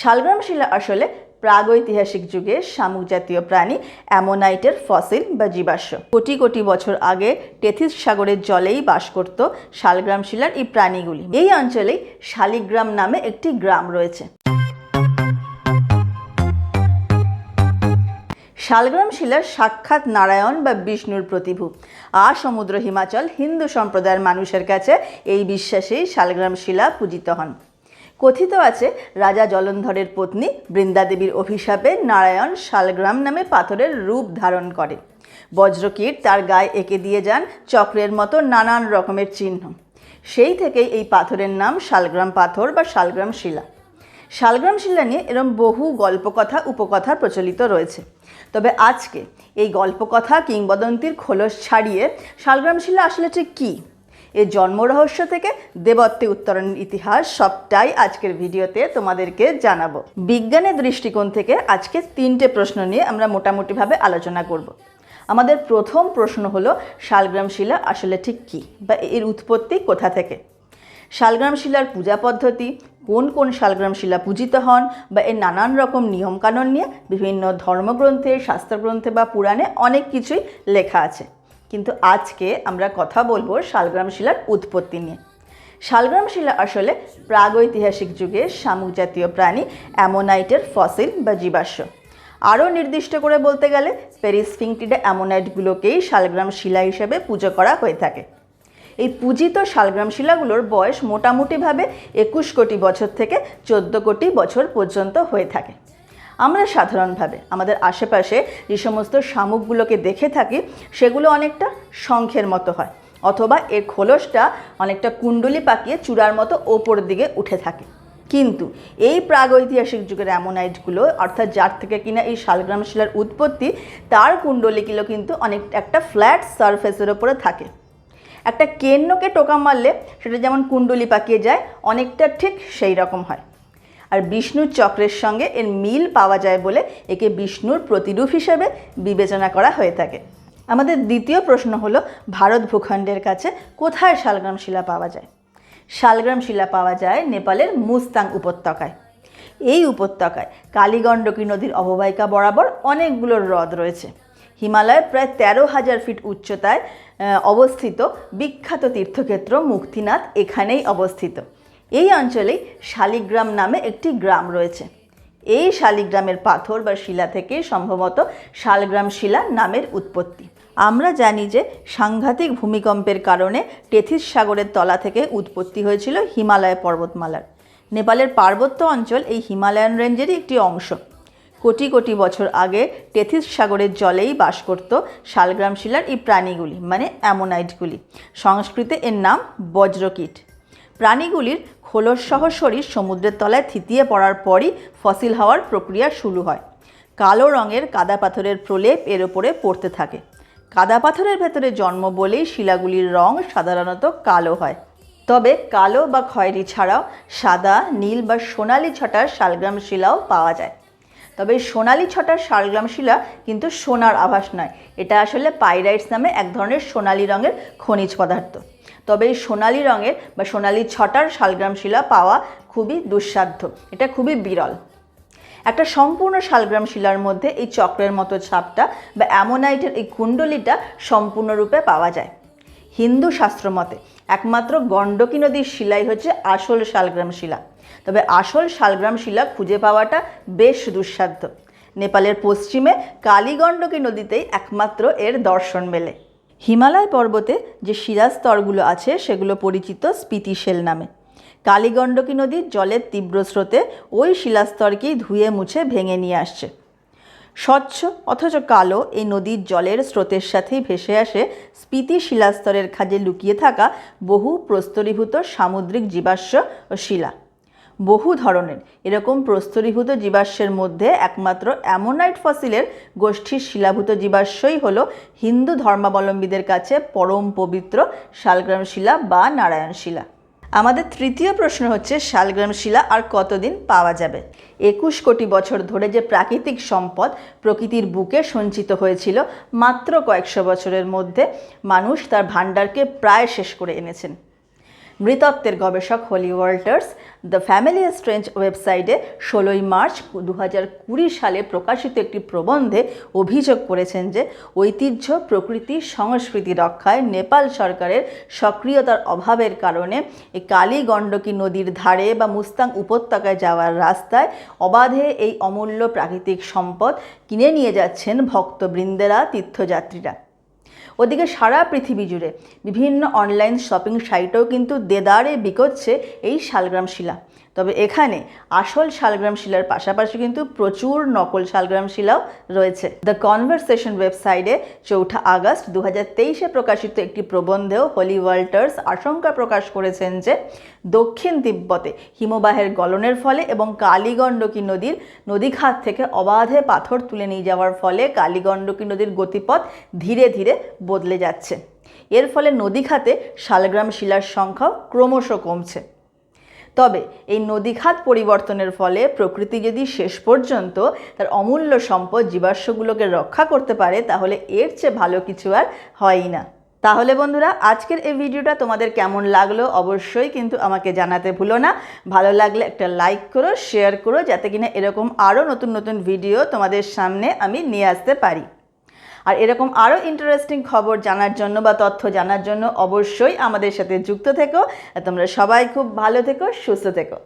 শালগ্রাম শিলা আসলে প্রাগৈতিহাসিক যুগে শামুক জাতীয় প্রাণী, অ্যামোনাইটের ফসিল বা জীবাশ্ম। কোটি কোটি বছর আগে টেথিস সাগরের জলেই বাস করত শালগ্রাম শিলার এই প্রাণীগুলি। এই অঞ্চলেই শালিগ্রাম নামে একটি গ্রাম রয়েছে। শালগ্রাম শিলার সাক্ষাৎ নারায়ণ বা বিষ্ণুর প্রতিভূ। আর সমুদ্র হিমাচল হিন্দু সম্প্রদায়ের মানুষের কাছে এই বিশ্বাসেই শালগ্রাম শিলা পূজিত হন। কথিত আছে, রাজা জলন্ধরের পত্নী বৃন্দাদেবীর অভিশাপে নারায়ণ শালগ্রাম নামে পাথরের রূপ ধারণ করে। বজ্রকীট তার গায়ে এঁকে দিয়ে যান চক্রের মতো নানান রকমের চিহ্ন। সেই থেকেই এই পাথরের নাম শালগ্রাম পাথর বা শালগ্রাম শিলা। শালগ্রাম শিলা নিয়ে এরম বহু গল্পকথা, উপকথা প্রচলিত রয়েছে। তবে আজকে এই গল্পকথা কিংবদন্তির খোলস ছাড়িয়ে শালগ্রাম শিলা আসলে ঠিক কী? এর জন্ম রহস্য থেকে দেবত্বে উত্তরণের ইতিহাস সবটাই আজকের ভিডিওতে তোমাদেরকে জানাব। বিজ্ঞানের দৃষ্টিকোণ থেকে আজকে তিনটে প্রশ্ন নিয়ে আমরা মোটামুটিভাবে আলোচনা করব। আমাদের প্রথম প্রশ্ন হলো, শালগ্রাম শিলা আসলে ঠিক কী বা এর উৎপত্তি কোথা থেকে? শালগ্রাম শিলার পূজা পদ্ধতি, কোন কোন শালগ্রাম শিলা পূজিত হন বা এর নানান রকম নিয়মকানুন নিয়ে বিভিন্ন ধর্মগ্রন্থে, শাস্ত্রগ্রন্থে বা পুরাণে অনেক কিছুই লেখা আছে। কিন্তু আজকে আমরা কথা বলব শালগ্রাম শিলার উৎপত্তি নিয়ে। শালগ্রাম শিলা আসলে প্রাগৈতিহাসিক যুগে শামুক জাতীয় প্রাণী, অ্যামোনাইটের ফসিল বা জীবাশ্ম। আরও নির্দিষ্ট করে বলতে গেলে, পেরিসফিংটিডা অ্যামোনাইটগুলোকেই শালগ্রাম শিলা হিসেবে পুজো করা হয়ে থাকে। এই পূজিত শালগ্রাম শিলাগুলোর বয়স মোটামুটিভাবে একুশ কোটি বছর থেকে চোদ্দ কোটি বছর পর্যন্ত হয়ে থাকে। আমরা সাধারণভাবে আমাদের আশেপাশে যে সমস্ত শামুকগুলোকে দেখে থাকি, সেগুলো অনেকটা শঙ্খের মতো হয় অথবা এর খোলসটা অনেকটা কুণ্ডলি পাকিয়ে চূড়ার মতো ওপর দিকে উঠে থাকে। কিন্তু এই প্রাগৈতিহাসিক যুগের অ্যামোনাইটগুলো, অর্থাৎ যার থেকে কিনা এই শালগ্রাম শিলার উৎপত্তি, তার কুণ্ডলিগুলো কিন্তু অনেক একটা ফ্ল্যাট সারফেসের ওপরে থাকে। একটা কেন্নকে টোকা মারলে সেটা যেমন কুণ্ডলি পাকিয়ে যায়, অনেকটা ঠিক সেই রকম হয়। আর বিষ্ণুর চক্রের সঙ্গে এর মিল পাওয়া যায় বলে একে বিষ্ণুর প্রতিরূপ হিসেবে বিবেচনা করা হয়ে থাকে। আমাদের দ্বিতীয় প্রশ্ন হলো, ভারত ভূখণ্ডের কাছে কোথায় শালগ্রাম শিলা পাওয়া যায়? শালগ্রাম শিলা পাওয়া যায় নেপালের মুস্তাং উপত্যকায়। এই উপত্যকায় কালীগণ্ডকী নদীর অববাহিকা বরাবর অনেকগুলো হ্রদ রয়েছে। হিমালয়ের প্রায় তেরো হাজার ফিট উচ্চতায় অবস্থিত বিখ্যাত তীর্থক্ষেত্র মুক্তিনাথ এখানেই অবস্থিত। এই অঞ্চলেই শালিগ্রাম নামে একটি গ্রাম রয়েছে। এই শালিগ্রামের পাথর বা শিলা থেকে সম্ভবত শালগ্রাম শিলা নামের উৎপত্তি। আমরা জানি যে সাংঘাতিক ভূমিকম্পের কারণে টেথিস সাগরের তলা থেকে উৎপত্তি হয়েছিল হিমালয় পর্বতমালার। নেপালের পার্বত্য অঞ্চল এই হিমালয়ান রেঞ্জেরই একটি অংশ। কোটি কোটি বছর আগে টেথিস সাগরের জলেই বাস করত শালগ্রাম শিলার এই প্রাণীগুলি মানে অ্যামোনাইটগুলি। সংস্কৃতে এর নাম বজ্রকীট। প্রাণীগুলির খোলসসহ শরীর সমুদ্রের তলায় থিতিয়ে পড়ার পরই ফসিল হওয়ার প্রক্রিয়া শুরু হয়। কালো রঙের কাদা পাথরের প্রলেপ এর ওপরে পড়তে থাকে। কাদা পাথরের ভেতরে জন্ম বলেই শিলাগুলির রং সাধারণত কালো হয়। তবে কালো বা খয়েরি ছাড়াও সাদা, নীল বা সোনালি ছটার শালগ্রাম শিলাও পাওয়া যায়। তবে এই সোনালি ছটার শালগ্রাম শিলা কিন্তু সোনার আভাস নয়। এটা আসলে পাইরাইটস নামে এক ধরনের সোনালি রঙের খনিজ পদার্থ। তবে এই সোনালি রঙের বা সোনালি ছটার শালগ্রাম শিলা পাওয়া খুবই দুঃসাধ্য। এটা খুবই বিরল। একটা সম্পূর্ণ শালগ্রাম শিলার মধ্যে এই চক্রের মতো ছাপটা বা অ্যামোনাইটের এই কুণ্ডলিটা সম্পূর্ণরূপে পাওয়া যায়। হিন্দু শাস্ত্র মতে একমাত্র গণ্ডকী নদীর শিলাই হচ্ছে আসল শালগ্রাম শিলা। তবে আসল শালগ্রাম শিলা খুঁজে পাওয়াটা বেশ দুঃসাধ্য। নেপালের পশ্চিমে কালীগণ্ডকী নদীতেই একমাত্র এর দর্শন মেলে। হিমালয় পর্বতে যে শিলাস্তরগুলো আছে সেগুলো পরিচিত স্পিতিশেল নামে। কালীগণ্ডকী নদীর জলের তীব্র স্রোতে ওই শিলাস্তরকেই ধুয়ে মুছে ভেঙে নিয়ে আসছে। স্বচ্ছ অথচ কালো এই নদীর জলের স্রোতের সাথেই ভেসে আসে স্পিতি শিলাস্তরের খাজে লুকিয়ে থাকা বহু প্রস্তরীভূত সামুদ্রিক জীবাশ্ম ও শিলা। বহু ধরনের। এরকম প্রস্তরীভূত জীবাশ্মের মধ্যে একমাত্র অ্যামোনাইট ফসিলের গোষ্ঠীর শিলাভূত জীবাশ্মই হলো হিন্দু ধর্মাবলম্বীদের কাছে পরম পবিত্র শালগ্রাম শিলা বা নারায়ণ শিলা। আমাদের তৃতীয় প্রশ্ন হচ্ছে, শালগ্রাম শিলা আর কতদিন পাওয়া যাবে? একুশ কোটি বছর ধরে যে প্রাকৃতিক সম্পদ প্রকৃতির বুকে সঞ্চিত হয়েছিল, মাত্র কয়েকশো বছরের মধ্যে মানুষ তার ভাণ্ডারকে প্রায় শেষ করে এনেছেন। মৃতত্বের গবেষক Holly Walters. The family strange ওয়েবসাইটে ষোলোই মার্চ দু হাজার কুড়ি সালে প্রকাশিত একটি প্রবন্ধে অভিযোগ করেছেন যে, ঐতিহ্য, প্রকৃতি, সংস্কৃতি রক্ষায় নেপাল সরকারের সক্রিয়তার অভাবের কারণে কালী গণ্ডকী নদীর ধারে বা মুস্তাং উপত্যকায় যাওয়ার রাস্তায় অবাধে এই অমূল্য প্রাকৃতিক সম্পদ কিনে নিয়ে যাচ্ছেন ভক্তবৃন্দেরা, তীর্থযাত্রীরা। ওদিকে সারা পৃথিবী জুড়ে বিভিন্ন অনলাইন শপিং সাইটেও কিন্তু দেদারে বিকোচ্ছে এই শালগ্রাম শিলা। তবে এখানে আসল শালগ্রাম শিলার পাশাপাশি কিন্তু প্রচুর নকল শালগ্রাম শিলাও রয়েছে। দ্য কনভারসেশন ওয়েবসাইটে চৌঠা আগস্ট দু তেইশে প্রকাশিত একটি প্রবন্ধেও হলি ওয়াল্টার্স আশঙ্কা প্রকাশ করেছেন যে, দক্ষিণ তিব্বতে হিমবাহের গলনের ফলে এবং কালীগণ্ডকী নদীর নদীখাত থেকে অবাধে পাথর তুলে নিয়ে যাওয়ার ফলে কালীগণ্ডকী নদীর গতিপথ ধীরে ধীরে বদলে যাচ্ছে। এর ফলে নদীখাতে শালগ্রাম শিলার সংখ্যাও ক্রমশ কমছে। তবে এই নদীখাত পরিবর্তনের ফলে প্রকৃতি যদি শেষ পর্যন্ত তার অমূল্য সম্পদ জীবাশ্মগুলোকে রক্ষা করতে পারে, তাহলে এর চেয়ে ভালো কিছু আর হয়ই না। তাহলে বন্ধুরা, আজকের এই ভিডিওটা তোমাদের কেমন লাগল অবশ্যই কিন্তু আমাকে জানাতে ভুলো না। ভালো লাগলে একটা লাইক করো, শেয়ার করো, যাতে কিনা এরকম আরও নতুন নতুন ভিডিও তোমাদের সামনে আমি নিয়ে আসতে পারি। আর এরকম আরও ইন্টারেস্টিং খবর জানার জন্য বা তথ্য জানার জন্য অবশ্যই আমাদের সাথে যুক্ত থেকো। তোমরা সবাই খুব ভালো থেকো, সুস্থ থেকো।